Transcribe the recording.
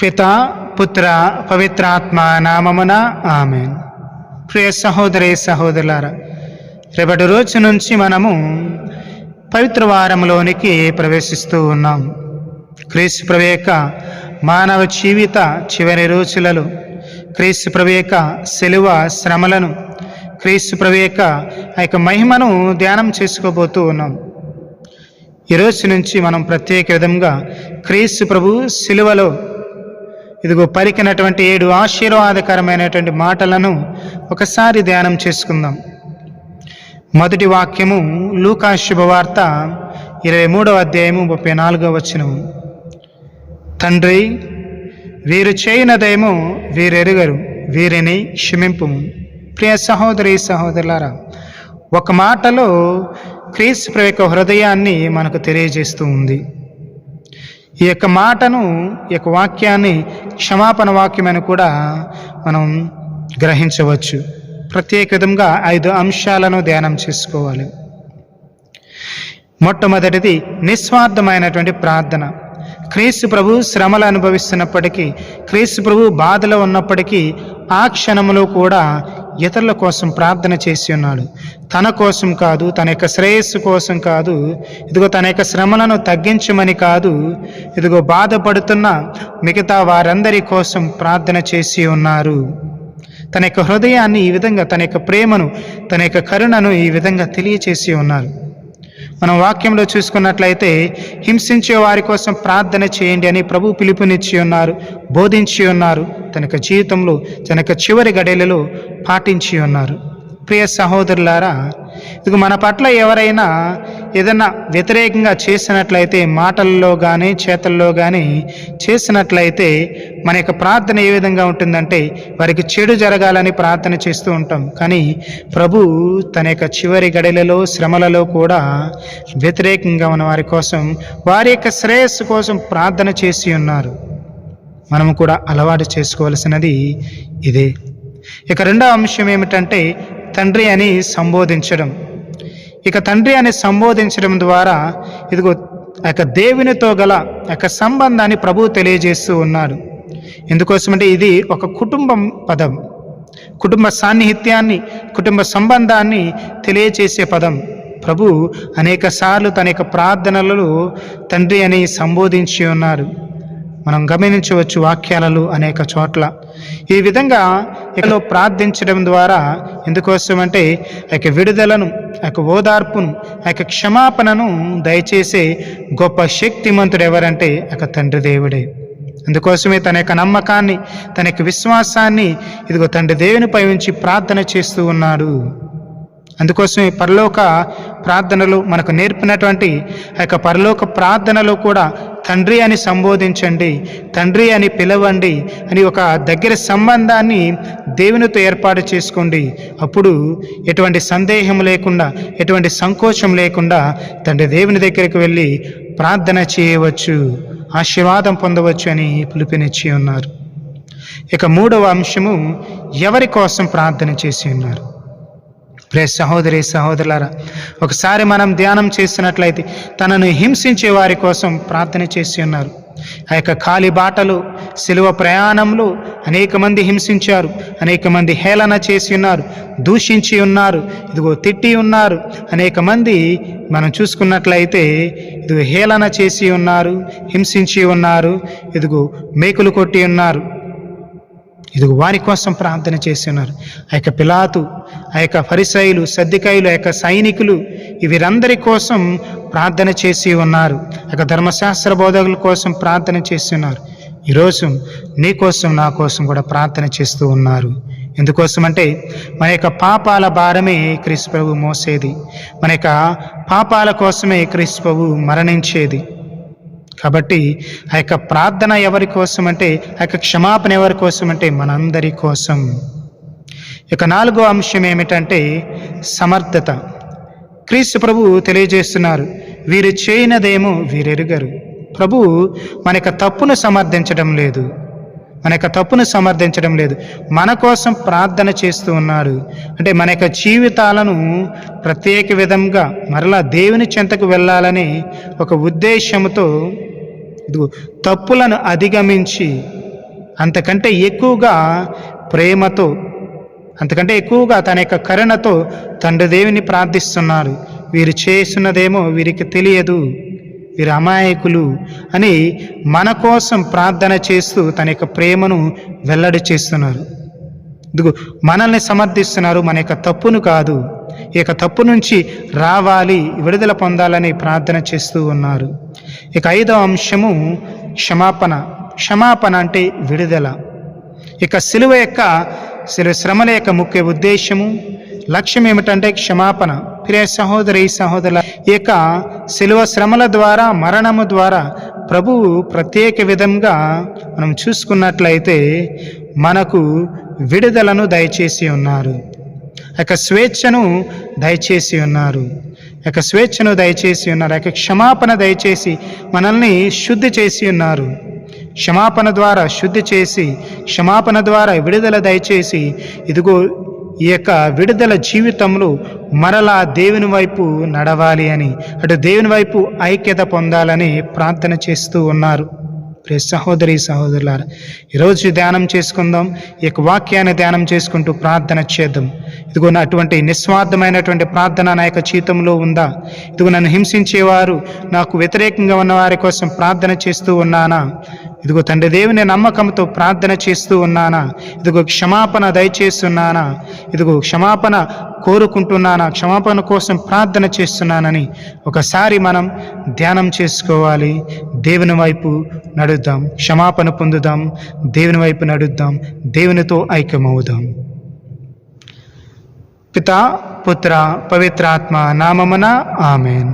పిత పుత్ర పవిత్రాత్మ నామమున ఆమెన్ ప్రియ సహోదరి సహోదరులారా రేపటి రోజు నుంచి మనము పవిత్ర వారంలోనికి ప్రవేశిస్తూ ఉన్నాం. క్రీస్తు ప్రవేక మానవ జీవిత చివరి రోజులలో క్రీస్తు ప్రవేక సెలువ శ్రమలను క్రీస్తు ప్రవేక ఆ యొక్క మహిమను ధ్యానం చేసుకోబోతూ ఉన్నాం. ఈ రోజు నుంచి మనం ప్రత్యేక విధంగా క్రీస్తు ప్రభు సిలువలో ఇదిగో పలికినటువంటి ఏడు ఆశీర్వాదకరమైనటువంటి మాటలను ఒకసారి ధ్యానం చేసుకుందాం. మొదటి వాక్యము లూకా శుభవార్త ఇరవై మూడవ అధ్యాయము ముప్పై నాలుగవ వచనము. తండ్రి వీరు చేయనదేమో వీరెరుగరు వీరిని క్షమింపు ప్రియ సహోదరి సహోదరులారా ఒక మాటలో క్రీస్తు యొక్క హృదయాన్ని మనకు తెలియజేస్తూ ఉంది. ఈ యొక్క మాటను ఈ యొక్క వాక్యాన్ని క్షమాపణ వాక్యమని కూడా మనం గ్రహించవచ్చు. ప్రత్యేక విధంగా ఐదు అంశాలను ధ్యానం చేసుకోవాలి. మొట్టమొదటిది నిస్వార్థమైనటువంటి ప్రార్థన. క్రీస్తు ప్రభు శ్రమలు అనుభవిస్తున్నప్పటికీ క్రీస్తు ప్రభు బాధలో ఉన్నప్పటికీ ఆ క్షణంలో కూడా ఇతరుల కోసం ప్రార్థన చేసి ఉన్నాడు. తన కోసం కాదు తన యొక్క శ్రేయస్సు కోసం కాదు ఇదిగో తన యొక్క శ్రమలను తగ్గించమని కాదు ఇదిగో బాధపడుతున్న మిగతా వారందరి కోసం ప్రార్థన చేసి ఉన్నారు. తన యొక్క హృదయాన్ని ఈ విధంగా తన యొక్క ప్రేమను తన యొక్క కరుణను ఈ విధంగా తెలియచేసి ఉన్నారు. మనం వాక్యంలో చూసుకున్నట్లయితే హింసించే వారి కోసం ప్రార్థన చేయండి అని ప్రభు పిలుపునిచ్చి ఉన్నారు బోధించి ఉన్నారు. తన యొక్క జీవితంలో తన యొక్క చివరి గడియలలో పాటించి ఉన్నారు. ప్రియ సహోదరులారా ఇది మన పట్ల ఎవరైనా ఏదన్నా వ్యతిరేకంగా చేసినట్లయితే మాటల్లో కానీ చేతల్లో కానీ చేసినట్లయితే మన యొక్క ప్రార్థన ఏ విధంగా ఉంటుందంటే వారికి చెడు జరగాలని ప్రార్థన చేస్తూ ఉంటాం. కానీ ప్రభు తన యొక్క చివరి గడిలలో శ్రమలలో కూడా వ్యతిరేకంగా ఉన్న వారి కోసం వారి యొక్క శ్రేయస్సు కోసం ప్రార్థన చేసి ఉన్నారు. మనము కూడా అలవాటు చేసుకోవలసినది ఇదే. ఇక రెండవ అంశం ఏమిటంటే తండ్రి అని సంబోధించడం. ఇక తండ్రి అని సంబోధించడం ద్వారా ఇదిగో ఆ యొక్క దేవునితో గల యొక్క సంబంధాన్ని ప్రభు తెలియజేస్తూ ఉన్నాడు. ఎందుకోసమంటే ఇది ఒక కుటుంబం పదం. కుటుంబ సాన్నిహిత్యాన్ని కుటుంబ సంబంధాన్ని తెలియచేసే పదం. ప్రభు అనేక సార్లు తన యొక్క ప్రార్థనలలో తండ్రి అని సంబోధించి ఉన్నారు. మనం గమనించవచ్చు వాక్యాలలో అనేక చోట్ల. ఈ విధంగా ఇక్కడ ప్రార్థించడం ద్వారా ఎందుకోసం అంటే ఆ యొక్క విడుదలను ఆ యొక్క ఓదార్పును ఆ యొక్క క్షమాపణను దయచేసే గొప్ప శక్తిమంతుడు ఎవరంటే ఆ యొక్క తండ్రి దేవుడే. అందుకోసమే తన యొక్క నమ్మకాన్ని తన యొక్క విశ్వాసాన్ని ఇదిగో తండ్రి దేవునిపై ఉంచి ప్రార్థన చేస్తూ ఉన్నాడు. అందుకోసమే పరలోక ప్రార్థనలు మనకు నేర్పినటువంటి ఆ యొక్క పరలోక ప్రార్థనలో కూడా తండ్రి అని సంబోధించండి తండ్రి అని పిలవండి అని ఒక దగ్గర సంబంధాన్ని దేవునితో ఏర్పాటు చేసుకోండి. అప్పుడు ఎటువంటి సందేహం లేకుండా ఎటువంటి సంకోచం లేకుండా తండ్రి దేవుని దగ్గరికి వెళ్ళి ప్రార్థన చేయవచ్చు ఆశీర్వాదం పొందవచ్చు అని పిలుపునిచ్చి ఉన్నారు. ఇక మూడవ అంశము ఎవరి కోసం ప్రార్థన చేసి ఉన్నారు? ప్రే సహోదరి సహోదరులారా ఒకసారి మనం ధ్యానం చేసినట్లయితే తనను హింసించే వారి కోసం ప్రార్థన చేసి ఉన్నారు. ఆ యొక్క ఖాళీ బాటలు సిలువ ప్రయాణంలో అనేక మంది హింసించారు అనేక మంది హేళన చేసి ఉన్నారు దూషించి ఉన్నారు ఇదిగో తిట్టి ఉన్నారు అనేక మంది మనం చూసుకున్నట్లయితే ఇదిగో హేళన చేసి ఉన్నారు హింసించి ఉన్నారు ఇదిగో మేకులు కొట్టి ఉన్నారు ఇదిగో వారి కోసం ప్రార్థన చేసి ఉన్నారు. ఆ యొక్క పిలాతు ఆ యొక్క ఫరిసైలు సద్దికాయలు ఆ యొక్క సైనికులు వీరందరి కోసం ప్రార్థన చేసి ఉన్నారు. ఆ యొక్క ధర్మశాస్త్ర బోధకుల కోసం ప్రార్థన చేసి ఉన్నారు. ఈరోజు నీ కోసం నా కోసం కూడా ప్రార్థన చేస్తూ ఉన్నారు. ఎందుకోసం అంటే మన యొక్క పాపాల భారమే క్రీస్తు ప్రభు మోసేది. మన యొక్క పాపాల కోసమే క్రీస్తు ప్రభు మరణించేది. కాబట్టి ఆ యొక్క ప్రార్థన ఎవరి కోసం అంటే ఆ యొక్క క్షమాపణ ఎవరి కోసం అంటే మనందరి కోసం. ఇక నాలుగో అంశం ఏమిటంటే సమర్థత. క్రీస్తు ప్రభు తెలియజేస్తున్నారు వీరు చేయనదేమో వీరెరుగరు. ప్రభు మన యొక్క తప్పును సమర్థించడం లేదు. మన యొక్క తప్పును సమర్థించడం లేదు. మన కోసం ప్రార్థన చేస్తూ ఉన్నారు. అంటే మన యొక్క జీవితాలను ప్రత్యేక విధంగా మరలా దేవుని చెంతకు వెళ్ళాలని ఒక ఉద్దేశంతో ఇదిగో తప్పులను అధిగమించి అంతకంటే ఎక్కువగా ప్రేమతో అంతకంటే ఎక్కువగా తన యొక్క కరుణతో తండ్రి దేవుని ప్రార్థిస్తున్నారు. వీరు చేస్తున్నదేమో వీరికి తెలియదు. వీరు అమాయకులు అని మన కోసం ప్రార్థన చేస్తూ తన యొక్క ప్రేమను వెల్లడి చేస్తున్నారు. ఇదిగో మనల్ని సమర్థిస్తున్నారు మన యొక్క తప్పును కాదు. ఈ యొక్క తప్పు నుంచి రావాలి విడుదల పొందాలని ప్రార్థన చేస్తూ ఉన్నారు. ఇక ఐదవ అంశము క్షమాపణ. క్షమాపణ అంటే విడుదల. ఇక సిలువ యొక్క శ్రమల యొక్క ముఖ్య ఉద్దేశము లక్ష్యం ఏమిటంటే క్షమాపణ. ప్రియ సహోదరి సహోదరుల ఈ యొక్క సిలువ శ్రమల ద్వారా మరణము ద్వారా ప్రభువు ప్రత్యేక విధంగా మనం చూసుకున్నట్లయితే మనకు విడుదలను దయచేసి ఉన్నారు. యొక్క స్వేచ్ఛను దయచేసి ఉన్నారు. యొక్క స్వేచ్ఛను దయచేసి ఉన్నారు. యొక్క క్షమాపణ దయచేసి మనల్ని శుద్ధి చేసి ఉన్నారు. క్షమాపణ ద్వారా శుద్ధి చేసి క్షమాపణ ద్వారా విడుదల దయచేసి ఇదిగో ఈ యొక్క విడుదల జీవితంలో మరలా దేవుని వైపు నడవాలి అని అటు దేవుని వైపు ఐక్యత పొందాలని ప్రార్థన చేస్తూ ఉన్నారు. ప్రే సహోదరి సహోదరులారా ఈరోజు ధ్యానం చేసుకుందాం. ఈ యొక్క వాక్యాన్ని ధ్యానం చేసుకుంటూ ప్రార్థన చేద్దాం. ఇదిగో నా అటువంటి నిస్వార్థమైనటువంటి ప్రార్థన నా యొక్క జీవితంలో ఉందా? ఇదిగో నన్ను హింసించేవారు నాకు వ్యతిరేకంగా ఉన్న వారి కోసం ప్రార్థన చేస్తూ ఉన్నానా? ఇదిగో తండ్రి దేవుని నమ్మకంతో ప్రార్థన చేస్తూ ఉన్నానా? ఇదిగో క్షమాపణ దయచేస్తున్నానా? ఇదిగో క్షమాపణ కోరుకుంటున్నానా? క్షమాపణ కోసం ప్రార్థన చేస్తున్నానని ఒకసారి మనం ధ్యానం చేసుకోవాలి. దేవుని వైపు నడుద్దాం క్షమాపణ పొందుదాం దేవుని వైపు నడుద్దాం దేవునితో ఐక్యమవుదాం. పిత పుత్ర పవిత్రాత్మ నామమున ఆమెన్